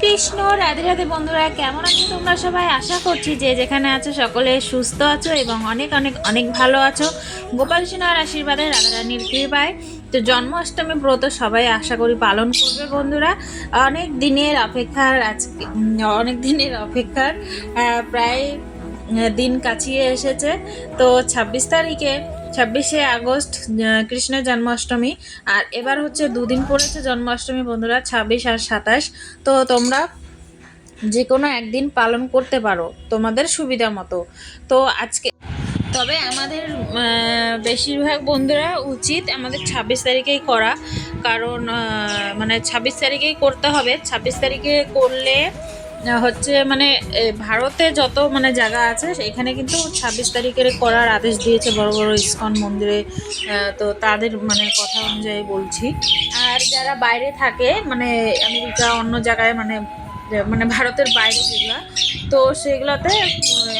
কৃষ্ণ, রাধে রাধে বন্ধুরা, কেমন আছো তোমরা সবাই? আশা করছি যে যেখানে আছো সকলে সুস্থ আছো এবং অনেক অনেক অনেক ভালো আছো। গোপাল সোনার আশীর্বাদে রাধারানীর কৃপায়। তো জন্মাষ্টমী ব্রত সবাই আশা করি পালন করবে বন্ধুরা। অনেক দিনের অপেক্ষার আজকে অনেক দিনের অপেক্ষার প্রায় দিন কাছিয়ে এসেছে। তো ছাব্বিশ তারিখে ছাব্বিশে আগস্ট কৃষ্ণের জন্মাষ্টমী। আর এবার হচ্ছে দুদিন পড়েছে জন্মাষ্টমী বন্ধুরা, ছাব্বিশ আর সাতাশ। তো তোমরা যে কোনো একদিন পালন করতে পারো তোমাদের সুবিধা মতো। তো আজকে তবে আমাদের বেশিরভাগ বন্ধুরা উচিত আমাদের ছাব্বিশ তারিখেই করা। কারণ মানে ছাব্বিশ তারিখেই করতে হবে। ছাব্বিশ তারিখে করলে হচ্ছে মানে ভারতে যত মানে জায়গা আছে, এখানে কিন্তু ছাব্বিশ তারিখের করার আদেশ দিয়েছে বড় বড় ইস্কন মন্দিরে। তো তাদের মানে কথা অনুযায়ী বলছি। আর যারা বাইরে থাকে মানে আমেরিকা, অন্য জায়গায় মানে মানে ভারতের বাইরে যেগুলো, তো সেগুলোতে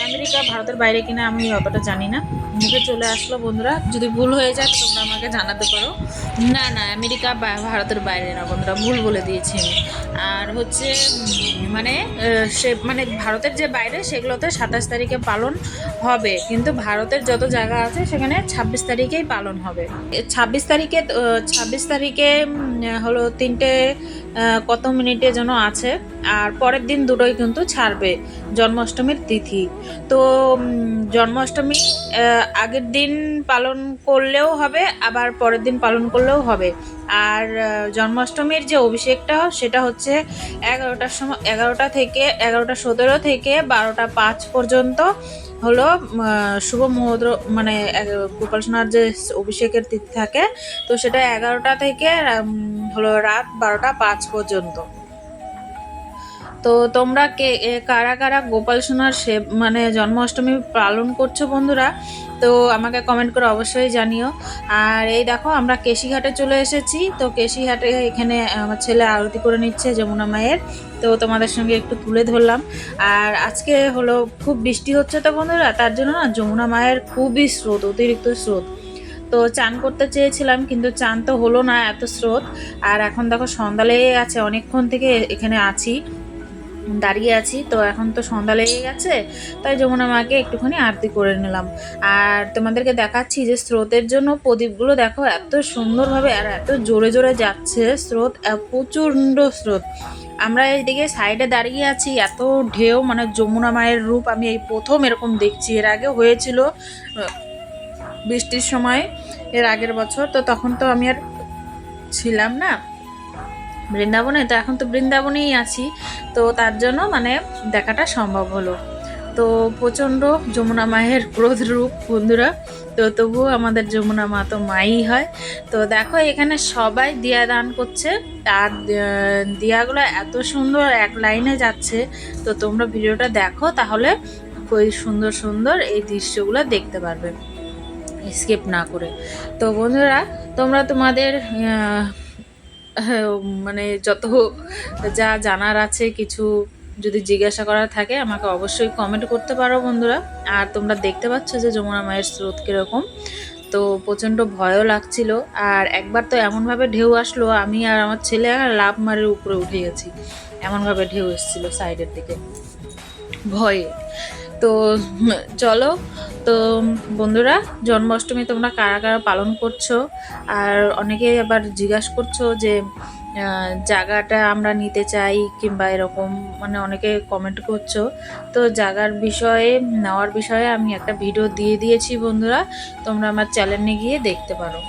আমেরিকা ভারতের বাইরে কিনা আমি অতটা জানি না। মুখে চলে আসলো বন্ধুরা, যদি ভুল হয়ে যায় তোমরা আমাকে জানাতে পারো। না না, আমেরিকা ভারতের বাইরে না বন্ধুরা, ভুল বলে দিয়েছি আমি। আর হচ্ছে মানে সে মানে ভারতের যে বাইরে সেগুলোতে সাতাশ তারিখে পালন হবে। কিন্তু ভারতের যত জায়গা আছে সেখানে ছাব্বিশ তারিখেই পালন হবে। ছাব্বিশ তারিখে ছাব্বিশ তারিখে হলো তিনটে কত মিনিটে যেন আছে, আর পরের দিন দুটোই কিন্তু ছাড়বে জন্মাষ্টমীর তিথি। তো জন্মাষ্টমী আগের দিন পালন করলেও হবে, আবার পরের দিন পালন করলেও হবে। আর জন্মাষ্টমীর যে অভিষেকটা, সেটা হচ্ছে এগারোটার সময়, এগারোটা থেকে, এগারোটা সতেরো থেকে বারোটা পাঁচ পর্যন্ত হলো শুভ মুহূর্ত মানে গোপাল সোনার যে অভিষেকের তিথি থাকে, তো সেটা এগারোটা থেকে হলো রাত বারোটা পাঁচ পর্যন্ত। তো তোমরা কে কারা কারা গোপাল সোনার সে মানে জন্মাষ্টমী পালন করছ বন্ধুরা, তো আমাকে কমেন্ট করে অবশ্যই জানিও। আর এই দেখো, আমরা কেশিঘাটে চলে এসেছি। তো কেশিঘাটে এখানে আমার ছেলে আরতি করে নিচ্ছে যমুনা মায়ের। তো তোমাদের সঙ্গে একটু তুলে ধরলাম। আর আজকে হলো, খুব বৃষ্টি হচ্ছে তো বন্ধুরা, তার জন্য না যমুনা মায়ের খুবই স্রোত, অতিরিক্ত স্রোত। তো চান করতে চেয়েছিলাম, কিন্তু চান তো হলো না এত স্রোত। আর এখন দেখো সন্ধ্যা লেগে আছে, অনেকক্ষণ থেকে এখানে আছি। দাঁড়িয়ে আছি। তো এখন তো সন্ধ্যা লেগে গেছে, তাই যমুনা মাকে একটুখানি আরতি করে নিলাম। আর তোমাদেরকে দেখাচ্ছি যে স্রোতের জন্য প্রদীপগুলো দেখো, এত সুন্দরভাবে আর এত জোরে জোরে যাচ্ছে স্রোত প্রচণ্ড স্রোত। আমরা এইদিকে সাইডে দাঁড়িয়ে আছি, এত ঢেউ মানে যমুনা মায়ের রূপ আমি এই প্রথম এরকম দেখছি। এর আগে হয়েছিল, বৃষ্টির সময়, এর আগের বছর, তো তখন তো আমি আর ছিলাম না। বৃন্দাবনে, তো এখন তো বৃন্দাবনেই আছি। তো তার জন্য মানে দেখাটা সম্ভব হলো। তো প্রচণ্ড যমুনা মায়ের ক্রোধ রূপ, বন্ধুরা। তো তবুও আমাদের যমুনা মা তো মাই হয়। তো দেখো, এখানে সবাই দিয়া দান করছে। আর দিয়াগুলো এত সুন্দর এক লাইনে যাচ্ছে। তো তোমরা ভিডিওটা দেখো, তাহলে খুবই সুন্দর সুন্দর এই দৃশ্যগুলো দেখতে পারবে। স্কিপ না করে। তো বন্ধুরা, তোমরা তোমাদের মানে যত যা জানার আছে কিছু যদি জিজ্ঞাসা করার থাকে, আমাকে অবশ্যই কমেন্ট করতে পারো বন্ধুরা। আর তোমরা দেখতে পাচ্ছ যে যমুনা মায়ের স্রোত কীরকম। তো প্রচণ্ড ভয়ও লাগছিল। আর একবার তো এমনভাবে ঢেউ আসলো, আমি আর আমার ছেলে আর লাভ মারের উপরে উঠে গেছি। এমনভাবে ঢেউ এসেছিল সাইডের দিকে। ভয়ে। তো চলো তো বন্ধুরা, জন্মাষ্টমী তোমরা কারা কারা পালন করছ? আর অনেকে আবার জিজ্ঞাসা করছ যে জায়গাটা আমরা নিতে চাই কিংবা এরকম মানে অনেকে কমেন্ট করছ। তো জায়গার বিষয়ে, নেওয়ার বিষয়ে আমি একটা ভিডিও দিয়ে দিয়েছি বন্ধুরা, তোমরা আমার চ্যানেলে গিয়ে দেখতে পারো।